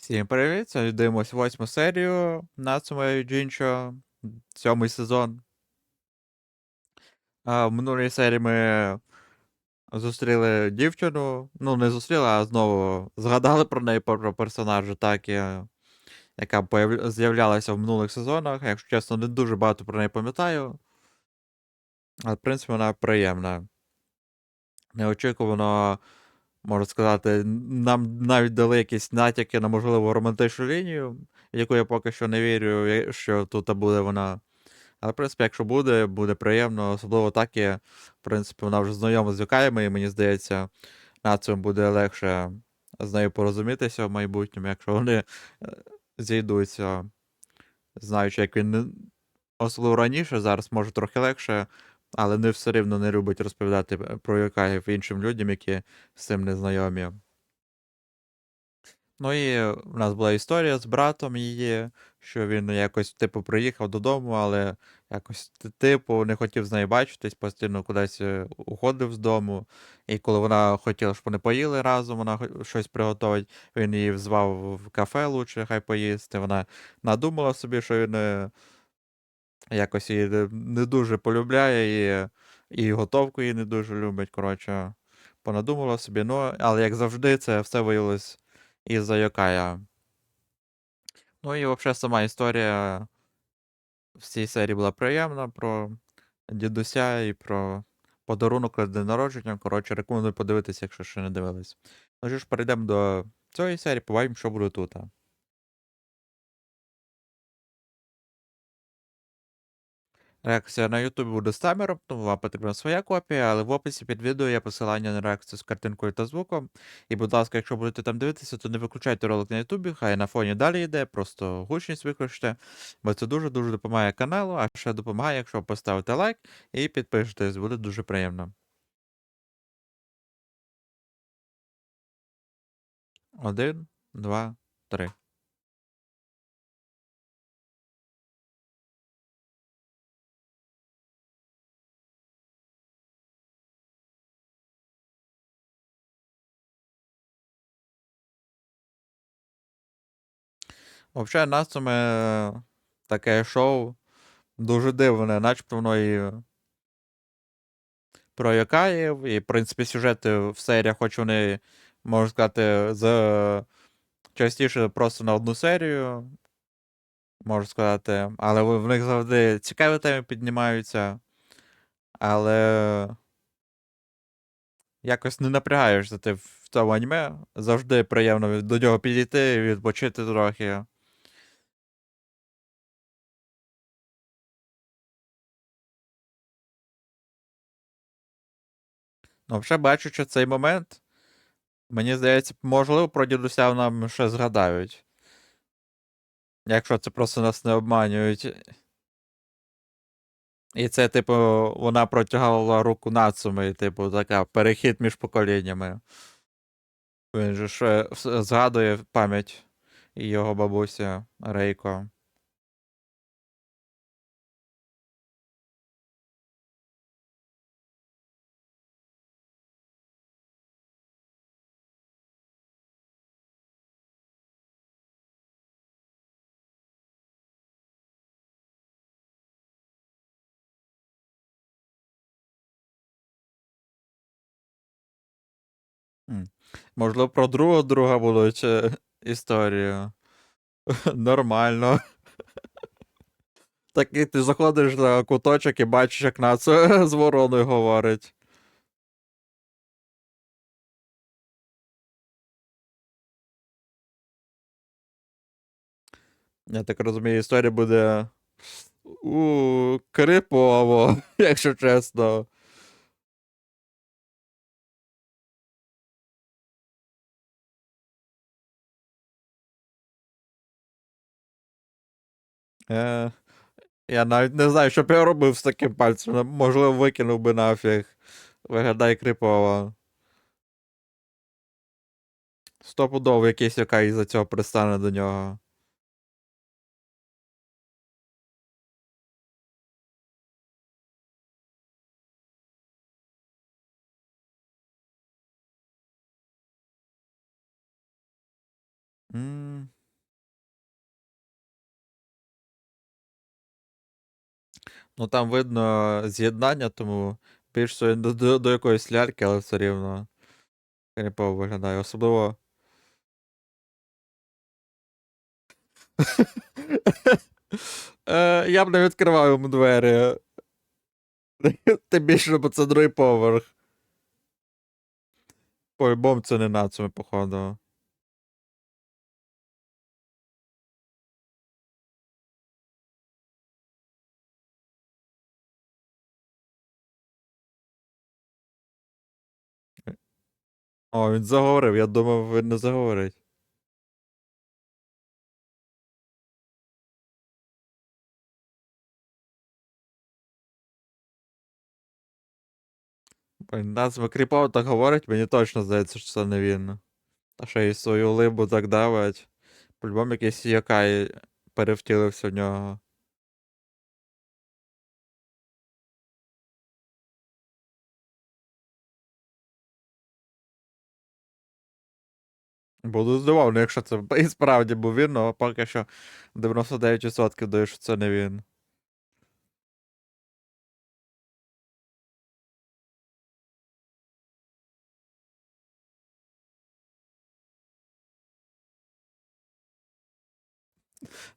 Всім привіт! Сьогодні дивимось восьму серію Нацуме Джінчо, сьомий сезон. А, в минулій серії ми зустріли дівчину. Ну, не зустріли, а знову згадали про неї про персонажа, і, яка з'являлася в минулих сезонах. Якщо чесно, не дуже багато про неї пам'ятаю. Але, в принципі, вона приємна. Неочікувано можна сказати, нам навіть дали якісь натяки на можливо романтичну лінію, яку я поки що не вірю, що тут буде вона. Але, в принципі, якщо буде, буде приємно, особливо так і, в принципі, вона вже знайома з Юкаями, і мені здається, націю буде легше з нею порозумітися в майбутньому, якщо вони е, зійдуться, знаючи, як він особливо раніше, зараз може трохи легше але не все рівно не любить розповідати е, про Юкаїв іншим людям, які з цим не знайомі. Ну і в нас була історія з братом її, що він якось, типу, приїхав додому, але якось, типу, не хотів з нею бачитись, постійно кудись е, уходив з дому. І коли вона хотіла, щоб вони поїли разом, вона щось приготовить, він її звав в кафе лучше, хай поїсти. Вона надумала собі, що він е, якось її не дуже полюбляє, і і готовку її не дуже любить. Коротше, понадумала собі. Ну, але як завжди, це все виявилось із-за Йокая. Ну і взагалі сама історія в цій серії була приємна про дідуся і про подарунок на день народження. Коротше, рекомендую подивитися, якщо ще не дивились. Ну що ж, перейдемо до цієї серії, побачимо, що буде тут. Реакція на YouTube буде з таймером, тому вам потрібна своя копія, але в описі під відео є посилання на реакцію з картинкою та звуком. І, будь ласка, якщо будете там дивитися, то не виключайте ролик на YouTube, хай на фоні далі йде, просто гучність виключте, бо це дуже-дуже допомагає каналу, а ще допомагає, якщо поставите лайк і підпишетесь, буде дуже приємно. Один, два, три. Взагалі, Нацуме таке шоу дуже дивне, начебто воно і про Якаїв, і, в принципі, сюжети в серіях, хоч вони, можна сказати, з частіше просто на одну серію, можна сказати, але в них завжди цікаві теми піднімаються. Але якось не напрягаєшся ти в цьому аніме. Завжди приємно до нього підійти, і відпочити трохи. Ну, вже бачучи цей момент, мені здається, можливо, про дідуся нам ще згадають. Якщо це просто нас не обманюють. І це, типу, вона протягала руку Нацуми, типу, така перехід між поколіннями. Він же ще згадує пам'ять його бабуся Рейко. Можливо, про другого друга чи історію. Нормально. Такий ти заходиш на куточок і бачиш, як Нацу з вороною говорить. Я так розумію, історія буде. У крипово, якщо чесно. Е, Я навіть не знаю, що б я робив з таким пальцем. Можливо, викинув би нафіг. Виглядає крипово. Стопудово якийсь яка із-за цього пристане до нього. Ну там видно з'єднання, тому більш до, до, до якоїсь ляльки, але все рівно крипово виглядає. Особливо. Е, я б не відкривав йому двері. Тим більше, бо це другий поверх. По-любому це не нацуми, походу. О, він заговорив, я думав, він не заговорить. Назва кріпово так говорить, мені точно здається, що це не він. Та ще й свою либу так давить. По-любому якийсь якай перевтілився в нього. Буду здивований, якщо це і справді був він, але поки що 99% даю, що це не він.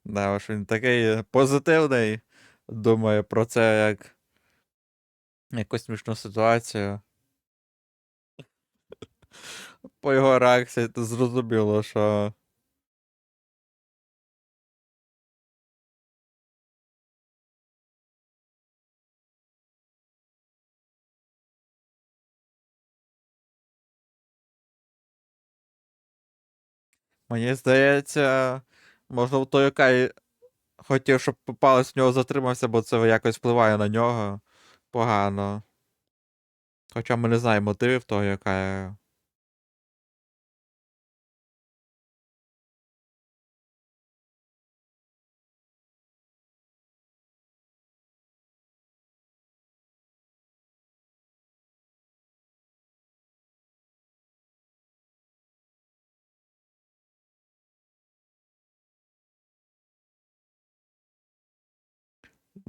Да, ось він такий позитивний. Думає про це як якусь смішну ситуацію. По його реакції то зрозуміло, що. Мені здається, можливо, той який хотів, щоб палець в нього затримався, бо це якось впливає на нього погано. Хоча ми не знаємо мотивів того, яка.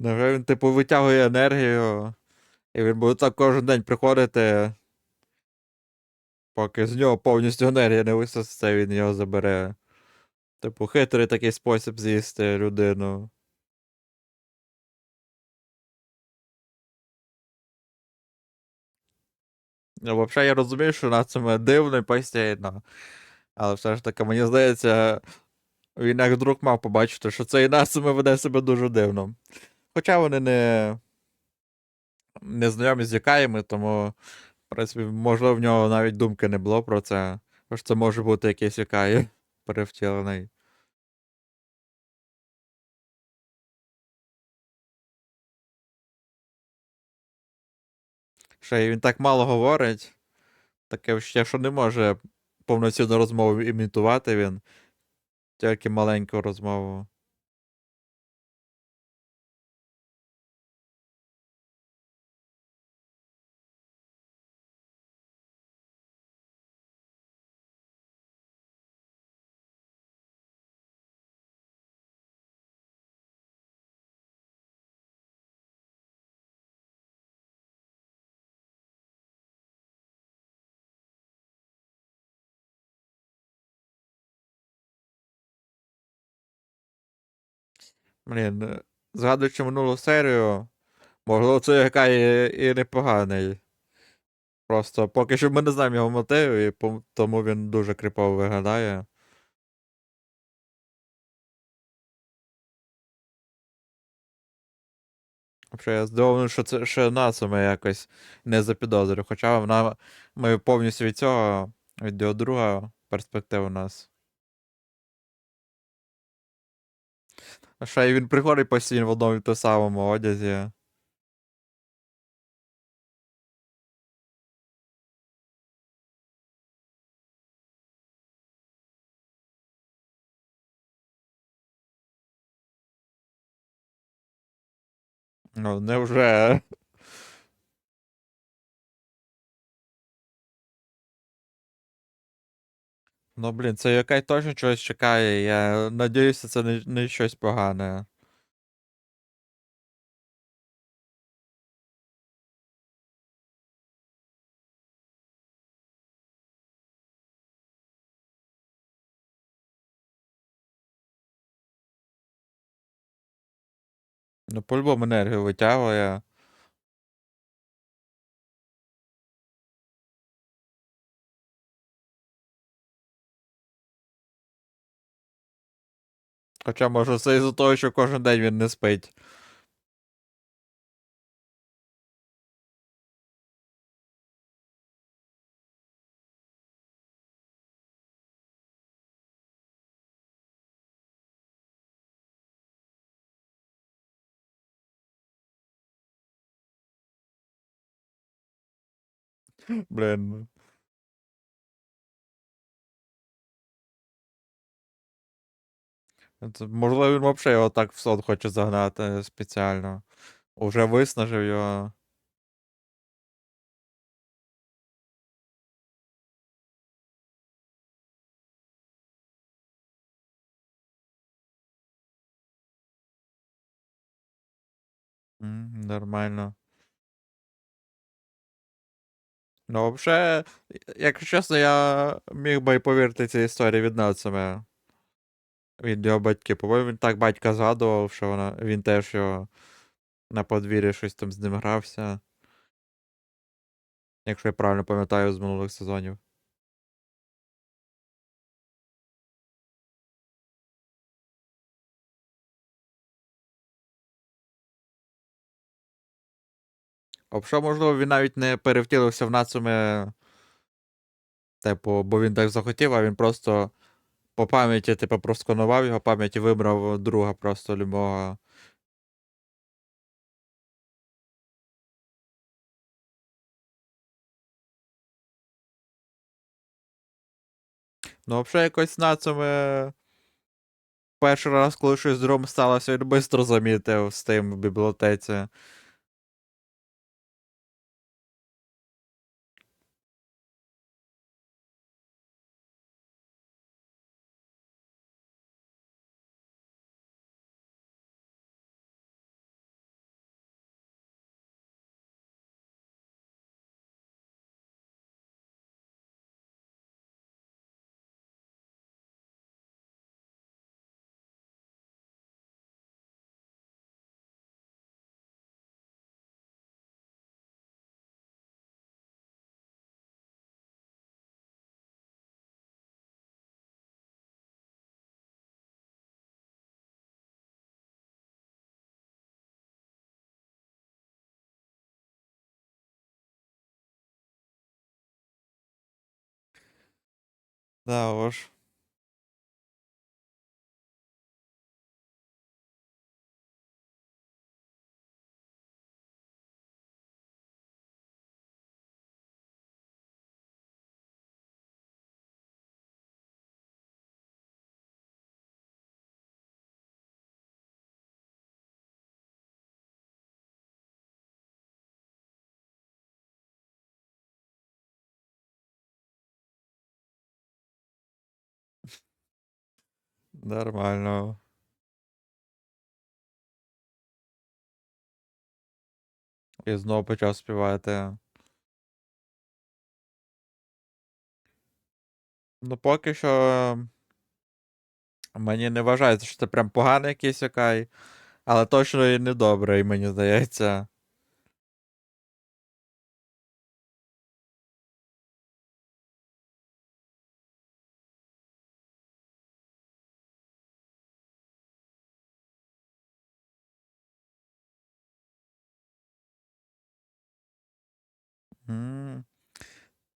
Невже він, типу, витягує енергію, і він буде так кожен день приходити, поки з нього повністю енергія не висосеться, він його забере. Типу, хитрий такий спосіб з'їсти людину. Ну, взагалі, я розумію, що Нацуме дивно і постійно. Але все ж таки, мені здається, він як друг мав побачити, що цей Нацуме веде себе дуже дивно. Хоча вони не, не знайомі з якаями, тому, в принципі, можливо, в нього навіть думки не було про це. Бо ж це може бути якийсь якай перевтілений. Ще він так мало говорить. Таке ще, що не може повноцінну розмову імітувати він. Тільки маленьку розмову. Блін, згадуючи минулу серію, можливо, це яка і, і непоганий. Просто поки що ми не знаємо його мотивів, і тому він дуже кріпово виглядає. Взагалі, я здивований, що це ще Нацуме якось не запідозрив. Хоча вона ми повністю від цього, від друга перспектива у нас. А що, і він приходить постійно в одному і тому самому одязі. Ну, невже. Ну, блін, це яка точно чогось чекає. Я надіюся, це не, не щось погане. Ну, по-любому енергію витягує. Хоча, може, це із-за того, що кожен день він не спить. Блін. Це, можливо, він взагалі його так в сон хоче загнати спеціально. Уже виснажив його. Нормально. Ну, взагалі, якщо чесно, я міг би і повірити цій історії від Нацуме. Від його батьків. По-моєму, він так батька згадував, що вона, він теж його на подвір'ї щось там з ним грався. Якщо я правильно пам'ятаю з минулих сезонів. Взагалі, можливо, він навіть не перевтілився в Нацуме. Типу, бо він так захотів, а він просто по пам'яті, типу, просканував його пам'ять і вибрав друга просто любого. Ну, взагалі, якось Нацуме. Перший раз, коли щось з другом сталося, він швидко замітив з тим в бібліотеці. Да уж. Нормально. І знову почав співати. Ну, поки що. Мені не вважається, що це прям поганий якийсь окай, але точно і не добрий, мені здається.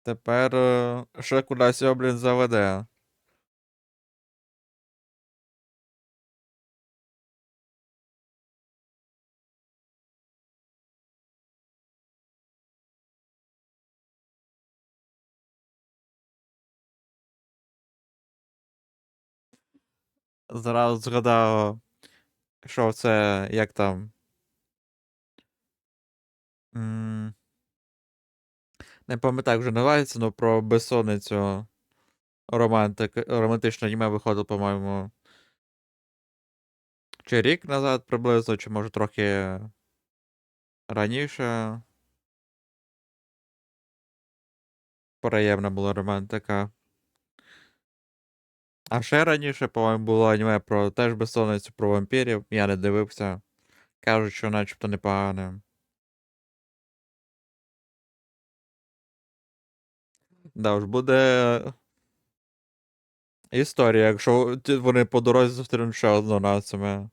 Тепер е, ще кудись його, блін, заведе. Зразу згадав, що це як там. Не пам'ятаю, вже називається, але про безсонницю. романтик, романтичне аніме виходило, по-моєму. Чи рік назад приблизно, чи може трохи раніше. Приємна була романтика. А ще раніше, по-моєму, було аніме про теж безсонницю про вампірів. Я не дивився. Кажуть, що начебто непогане. Да, ж буде історія, якщо вони по дорозі зустрінуть ще одного нацуме.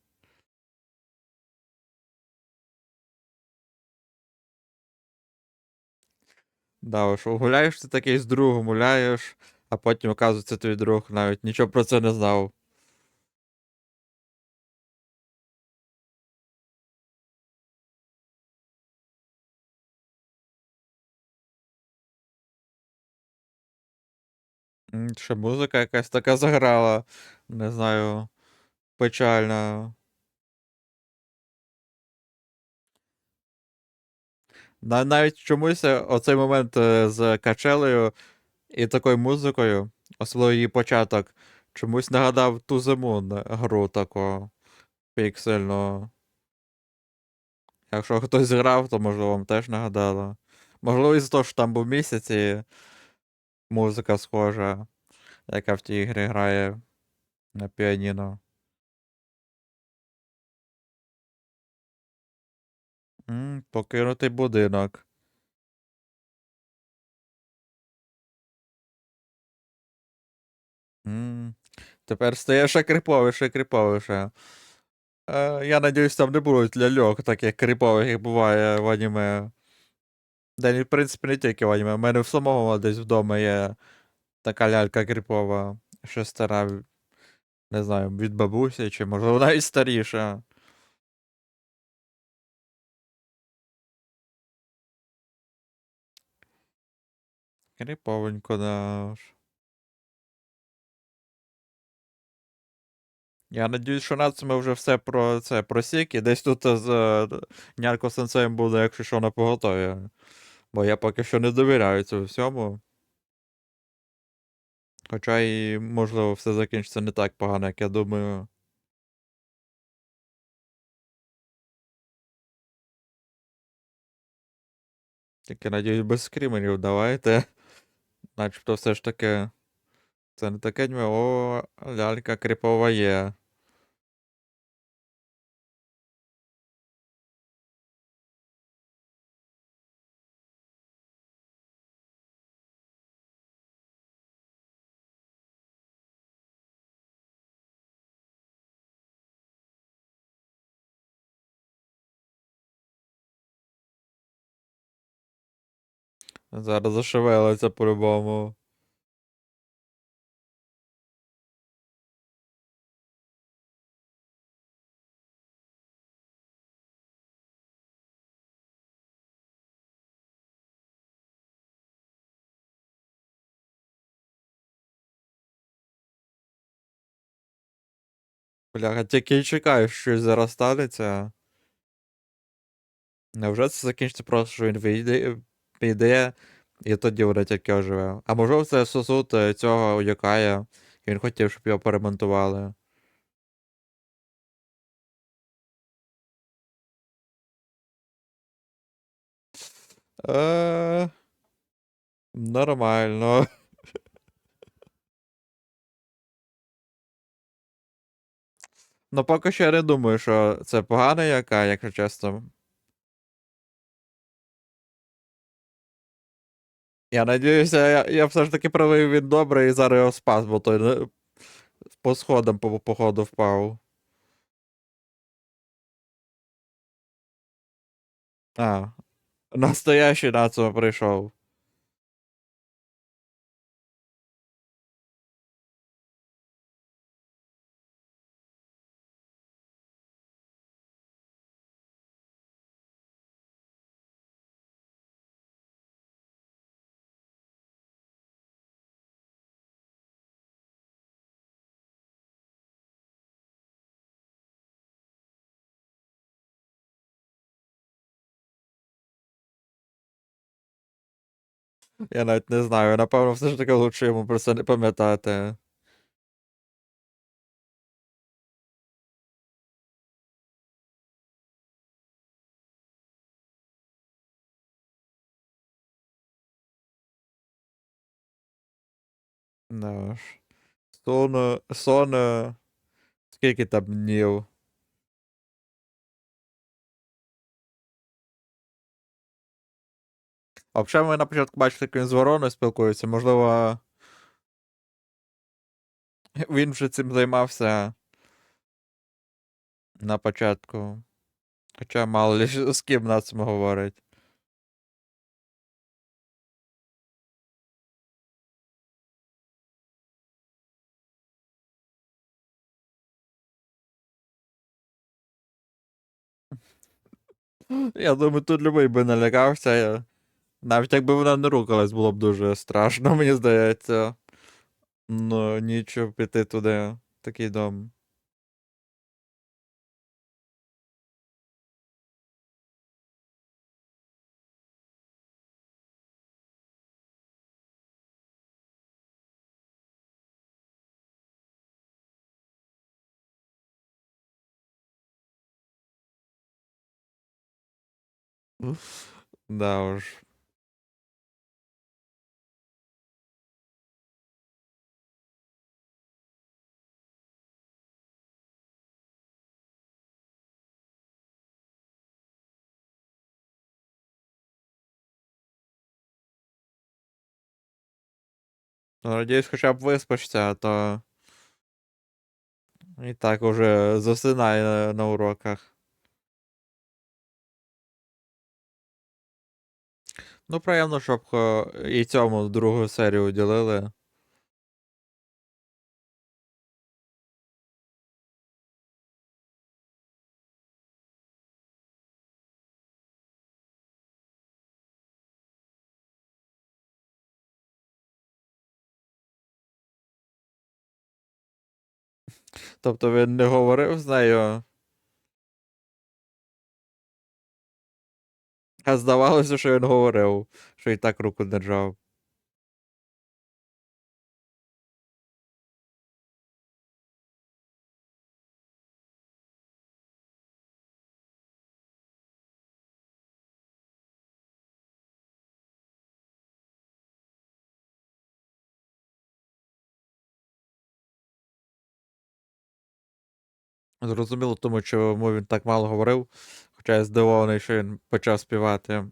Да, що гуляєш ти такий з другом, гуляєш, а потім, оказується, твій друг навіть нічого про це не знав. Ще музика якась така заграла, не знаю, печальна. Навіть чомусь е, оцей момент е, з качелею і такою музикою, особливо її початок, чомусь нагадав ту зиму гру таку піксельну. Якщо хтось грав, то можливо вам теж нагадало. Можливо, із того, що там був місяць і музика схожа, яка в тій грі грає на піаніно. М, покинутий будинок. М, Тепер стає ще кріповіше, кріповіше. Е, я надіюсь, там не будуть ляльок таких кріпових, як буває в аніме. Да, ні, в принципі, не тільки в аніме. У мене в самого десь вдома є така лялька кріпова, ще стара, не знаю, від бабусі, чи можливо навіть старіша. Кріповенько, да. Я надіюсь, що Нацуме вже все про це просік, і десь тут з е, Нярко Сенсеєм буде, якщо що, на поготові. Бо я поки що не довіряю цьому всьому. Хоча і, можливо, все закінчиться не так погано, як я думаю. Тільки надіюсь, без скримерів давайте. Начебто все ж таки. Це не таке дьме, о, лялька кріпова є. Зараз зашевелиться по-любому. Бляха, тільки й чекаю, що щось зараз станеться. Невже це закінчиться просто, що він вийде, піде, і тоді вона тільки оживе. А можливо, це сосуд е, цього Йокая, і він хотів, щоб його поремонтували. Е, Нормально. Ну, поки що я не думаю, що це погана яка, якщо чесно. Я надіюся, я, я все ж таки правий він добре і зараз його спас, бо той не- по сходам по походу впав. А, настоящий нацо прийшов. Я навіть не знаю. Напевно, все ж таки лучше йому про це не пам'ятати. Да ж. Сон, е, сон. е, Скільки там днів? А взагалі ми на початку бачили, як він з вороною спілкується. Можливо, він вже цим займався на початку. Хоча мало ли з ким на цим говорить. Я думаю, тут любий би налякався. Навіть якби вона не рухалась, було б дуже страшно, мені здається. Ну, нічого піти туди, такий дом. Да уж. Надіюсь, хоча б виспишся, а то. І так уже засинає на, на уроках. Ну, приємно, щоб хо- і цьому другу серію уділили. Тобто він не говорив з нею. А здавалося, що він говорив, що і так руку держав. Зрозуміло, тому чому він так мало говорив. Хоча я здивований, що він почав співати.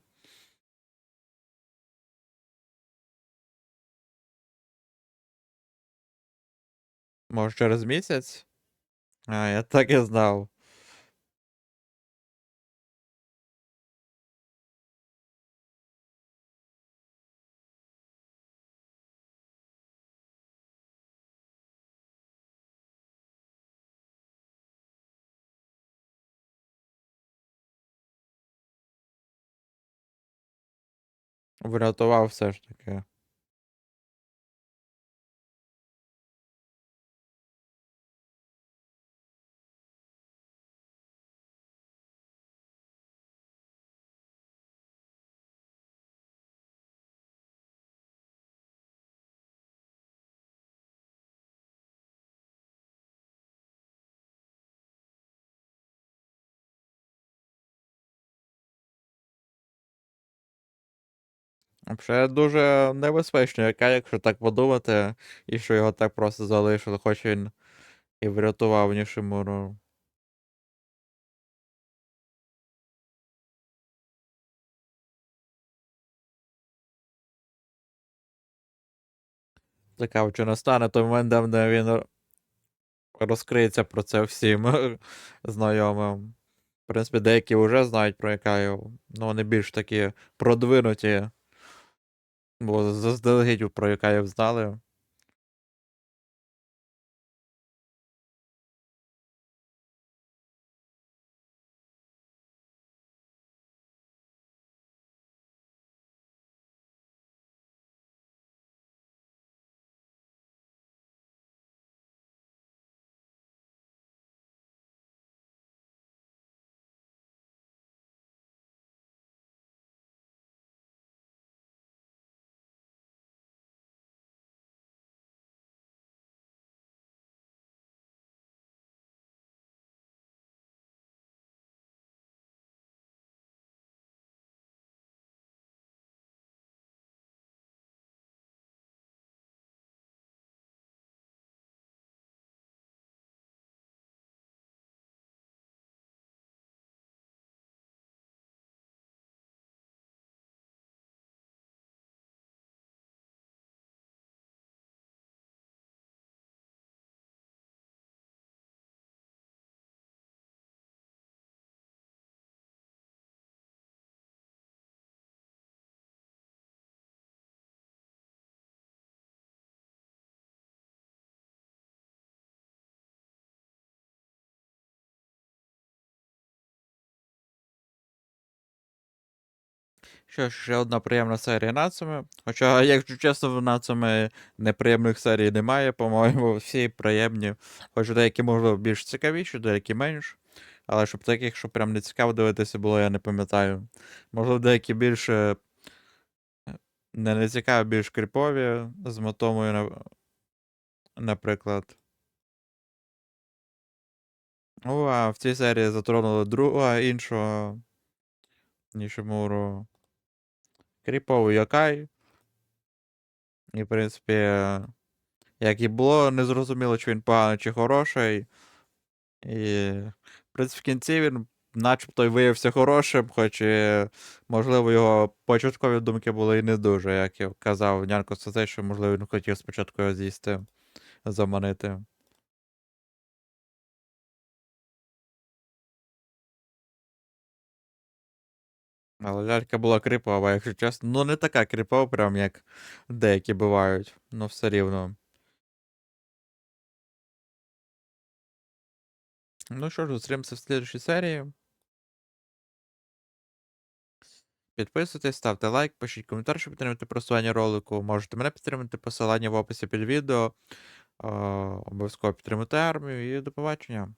Може, через місяць? А, я так і знав. Врятував все ж таки. Взагалі дуже небезпечно, яка, якщо так подумати, і що його так просто залишили, хоч він і врятував Нішимуру. Цікаво, чи настане той момент, де він розкриється про це всім знайомим. В принципі, деякі вже знають про Якаю, ну вони більш такі продвинуті. Бо заздалегідь про яка я знали. Що ж, ще одна приємна серія Нацуми. Хоча, якщо чесно, в Нацуми неприємних серій немає, по-моєму, всі приємні. Хоч деякі, можливо, більш цікавіші, деякі менш. Але щоб таких, що прям не цікаво дивитися було, я не пам'ятаю. Можливо, деякі більше не, не цікаві, більш кріпові з мотомою, наприклад. О, а в цій серії затронули друга іншого Нішимуру. Кріповий Йокай. І, в принципі, як і було, не зрозуміло, чи він поганий, чи хороший. І, в принципі, в кінці він начебто й виявився хорошим, хоч і, можливо, його початкові думки були і не дуже, як і казав Нянко Сазей, що, можливо, він хотів спочатку його з'їсти, заманити. Але лялька була кріпова, якщо чесно. Ну, не така кріпова, прям як деякі бувають, ну все рівно. Ну що ж, зустрінемося в слідчій серії. Підписуйтесь, ставте лайк, пишіть коментар, щоб підтримати просування ролику. Можете мене підтримати, посилання в описі під відео. Е, Обов'язково підтримати армію і до побачення.